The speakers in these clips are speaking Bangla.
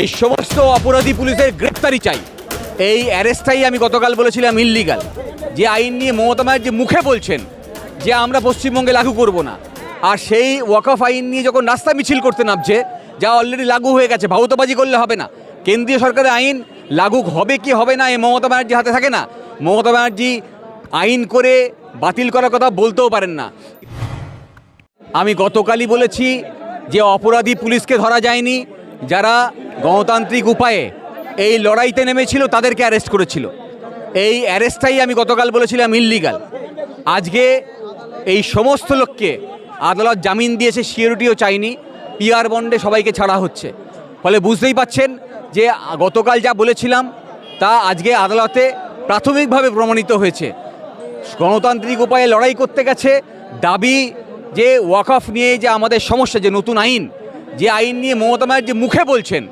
এই সমস্ত অপরাধী পুলিশের গ্রেপ্তারি চাই। এই অ্যারেস্টটাই আমি গতকাল বলেছিলাম ইল্লিগাল যে আইন নিয়ে মমতা ব্যানার্জি মুখে বলছেন যে আমরা পশ্চিমবঙ্গে লাগু করব না। আর সেই ওয়াকফ আইন নিয়ে যখন রাস্তা মিছিল করতে নামছে, যা অলরেডি লাগু হয়ে গেছে, ভাউতবাজি করলে হবে না। কেন্দ্রীয় সরকারের আইন লাগু হবে কি হবে না, এ মমতা ব্যানার্জির হাতে থাকে না। মমতা ব্যানার্জি আইন করে বাতিল করার কথা বলতেও পারেন না। আমি গতকালই বলেছি যে অপরাধী পুলিশকে ধরা যায়নি। যারা গণতান্ত্রিক উপায়ে এই লড়াইতে নেমেছিল, তাদেরকে অ্যারেস্ট করেছিল। এই অ্যারেস্টটাই আমি গতকাল বলেছিলাম ইল্লিগাল আজকে এই সমস্ত লোককে আদালত জামিন দিয়েছে, সিকিউরিটিও চাইনি পিআর বন্ডে সবাইকে ছাড়া হচ্ছে। ফলে বুঝতেই পাচ্ছেন যে গতকাল যা বলেছিলাম, তা আজকে আদালতে প্রাথমিকভাবে প্রমাণিত হয়েছে। গণতান্ত্রিক উপায়ে লড়াই করতে গেছে, দাবি যে ওয়াকফ নিয়ে যে আমাদের সমস্যা, যে নতুন আইন, যে আইন নিয়ে মমতা ব্যানার্জি মুখে বলছেন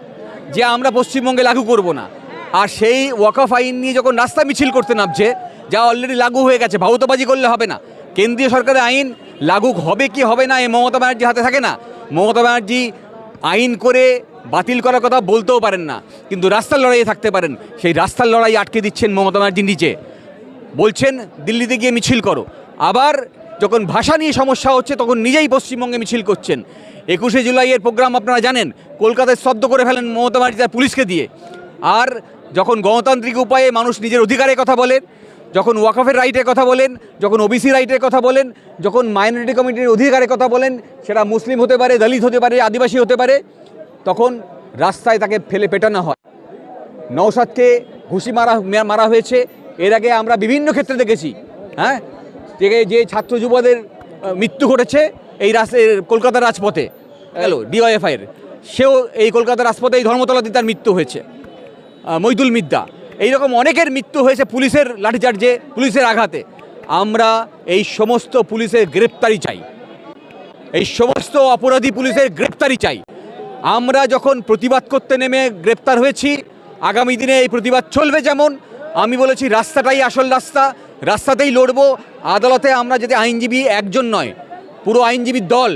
যে আমরা পশ্চিমবঙ্গে লাগু করব না। আর সেই ওয়াকফ আইন নিয়ে যখন রাস্তা মিছিল করতে নামছে, যা অলরেডি লাগু হয়ে গেছে, ভাউতবাজি করলে হবে না। কেন্দ্রীয় সরকারের আইন লাগু হবে কি হবে না, এ মমতা ব্যানার্জির হাতে থাকে না। মমতা ব্যানার্জি আইন করে বাতিল করার কথা বলতেও পারেন না, কিন্তু রাস্তার লড়াইয়ে থাকতে পারেন। সেই রাস্তার লড়াই আটকে দিচ্ছেন মমতা ব্যানার্জি নিচে বলছেন, দিল্লিতে গিয়ে মিছিল করো। আবার যখন ভাষা নিয়ে সমস্যা হচ্ছে, তখন নিজেই পশ্চিমবঙ্গে মিছিল করছেন। একুশে জুলাইয়ের প্রোগ্রাম আপনারা জানেন, কলকাতায় স্তব্ধ করে ফেলেন মমতা ব্যানার্জি তার পুলিশকে দিয়ে। আর যখন গণতান্ত্রিক উপায়ে মানুষ নিজের অধিকারের কথা বলেন, যখন ওয়াকফের রাইটের কথা বলেন, যখন ওবিসি রাইটের কথা বলেন, যখন মাইনরিটি কমিটির অধিকারের কথা বলেন, সেটা মুসলিম হতে পারে, দলিত হতে পারে, আদিবাসী হতে পারে, তখন রাস্তায় তাকে ফেলে পেটানো হয়। নৌসাদকে ঘুষি মারা মারা হয়েছে। এর আগে আমরা বিভিন্ন ক্ষেত্রে দেখেছি হ্যাঁ? যে ছাত্র যুবদের মৃত্যু ঘটেছে এই রাস্তায় কলকাতার রাজপথে গেল ডিওএফআইয়ের সেও এই কলকাতার রাজপথে এই ধর্মতলাতে তার মৃত্যু হয়েছে। মৈদুল মিদ্দা। এইরকম অনেকের মৃত্যু হয়েছে পুলিশের লাঠিচার্জে, পুলিশের আঘাতে। আমরা এই সমস্ত পুলিশের গ্রেপ্তারি চাই। এই সমস্ত অপরাধী পুলিশের গ্রেপ্তারি চাই। আমরা যখন প্রতিবাদ করতে নেমে গ্রেপ্তার হয়েছি, আগামী দিনে এই প্রতিবাদ চলবে যেমন, আমি বলেছি রাস্তাটাই আসল রাস্তা রাস্তাতেই লড়বো। আদালতে আমরা যদি আইনজীবী একজন নয়, পুরো আইনজীবীর দল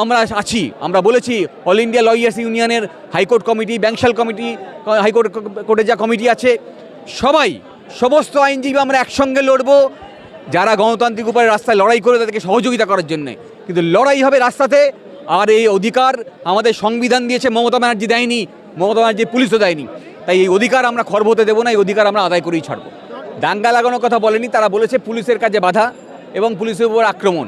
আমরা আছি। আমরা বলেছি অল ইন্ডিয়া লয়ার্স ইউনিয়নের high court committee Bankshall committee high court কোর্টে যা কমিটি আছে, সবাই, সমস্ত আইনজীবী আমরা একসঙ্গে লড়বো। যারা গণতান্ত্রিক উপায়ে রাস্তায় লড়াই করে তাদেরকে সহযোগিতা করার জন্যে। কিন্তু লড়াই হবে রাস্তাতে, আর এই অধিকার আমাদের সংবিধান দিয়েছে, মমতা ব্যানার্জি দেয়নি, মমতা ব্যানার্জি পুলিশও দেয়নি। তাই এই অধিকার আমরা খর্ব হতে দেবো না, এই অধিকার আমরা আদায় করেই ছাড়বো। দাঙ্গা লাগানোর কথা বলেনি, তারা বলেছে পুলিশের কাছে বাধা এবং পুলিশের উপর আক্রমণ।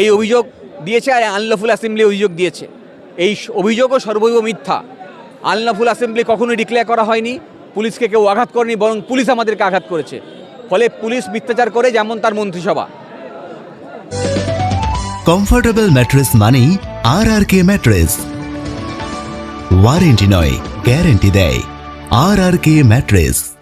এই অভিযোগ দিয়েছে আর আনলফুল অ্যাসেম্বলি অভিযোগ দিয়েছে। এই অভিযোগও সর্বৈব মিথ্যা। আনলফুল অ্যাসেম্বলি কখনোই ডিক্লেয়ার করা হয়নি, পুলিশকে কেউ আঘাত করেনি, বরং পুলিশ আমাদেরকে আঘাত করেছে। ফলে পুলিশ মিথ্যাচার করে যেমন তার মন্ত্রিসভা। কমফোর্টেবল ম্যাট্রেস মানেই R R K mattress warranty নয় গ্যারেন্টি দেয়। R R K mattress